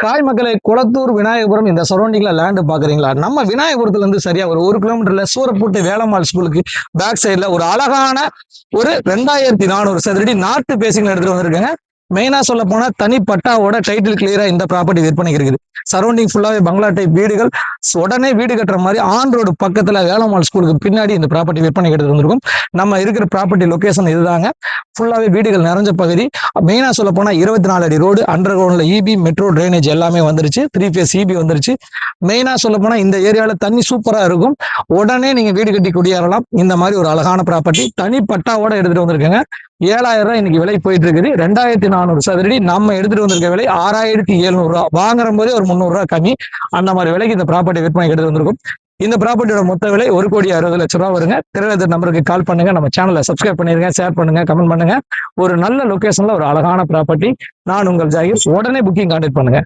Hi மக்களை குளத்தூர் விநாயகபுரம் இந்த சரௌண்டிங்ல land பாக்குறீங்களா நம்ம விநாயகபுரத்துல சரியாக சரியா ஒரு ஒரு கிலோமீட்டர்ல சூரப்பூட்டு வேலம்மாள் ஸ்கூலுக்கு பேக் சைடுல ஒரு அழகான ஒரு ரெண்டாயிரத்தி நானூறு சதுரடி நாட்டு பேசிங்களை எடுத்துட்டு வந்திருக்காங்க. மெயினா சொல்ல போனால் தனி பட்டாவோட டைட்டில் கிளியரா இந்த ப்ராப்பர்ட்டி விற்பனைக்கு இருக்குது சரௌண்டிங் ஃபுல்லாவே பங்களா டைப் வீடுகள். உடனே வீடு கட்டுற மாதிரி ஆன் ரோடு பக்கத்துல வேலம்மாள் ஸ்கூலுக்கு பின்னாடி இந்த ப்ராப்பர்ட்டி விற்பனை எடுத்துட்டு வந்திருக்கும். நம்ம இருக்கிற ப்ராப்பர்ட்டி லொக்கேஷன் இதுதாங்க. ஃபுல்லாவே வீடுகள் நிறைஞ்ச பகுதி. மெயினா சொல்ல போனால் இருபத்தி நாலு அடி ரோடு அண்டர் கிரவுண்ட்ல இபி மெட்ரோ ட்ரைனேஜ் எல்லாமே வந்துருச்சு. த்ரீ ஃபேஸ் இபி வந்துருச்சு. மெயினா சொல்ல போனால் இந்த ஏரியாவில் தண்ணி சூப்பராக இருக்கும். உடனே நீங்க வீடு கட்டி குடியேறலாம். இந்த மாதிரி ஒரு அழகான ப்ராப்பர்ட்டி தனி பட்டாவோட எடுத்துகிட்டு வந்திருக்கேங்க. ஏழாயிரம் ரூபாய் இன்னைக்கு விலை போயிட்டு இருக்குது ரெண்டாயிரத்தி நானூறு சதுரடி நம்ம எடுத்துட்டு வந்திருக்க விலை ஆறாயிரத்தி எழுநூறு ரூபா. வாங்குற போதே ஒரு முந்நூறு ரூபா கம்மி. அந்த மாதிரி விலைக்கு இந்த ப்ராப்பர்ட்டி விற்பனை எடுத்து வந்திருக்கும். இந்த ப்ராப்பர்ட்டியோட மொத்த விலை ஒரு கோடி அறுபது லட்ச ரூபா வருங்க. திரையரசர் நம்பருக்கு கால் பண்ணுங்க. நம்ம சேனலை சப்ஸ்கிரைப் பண்ணிருங்க ஷேர் பண்ணுங்க கமெண்ட் பண்ணுங்க. ஒரு நல்ல லொகேஷன்ல ஒரு அழகான ப்ராப்பர்ட்டி நான் உங்கள் ஜாகிர். உடனே புக்கிங் கான்டாக்ட் பண்ணுங்க.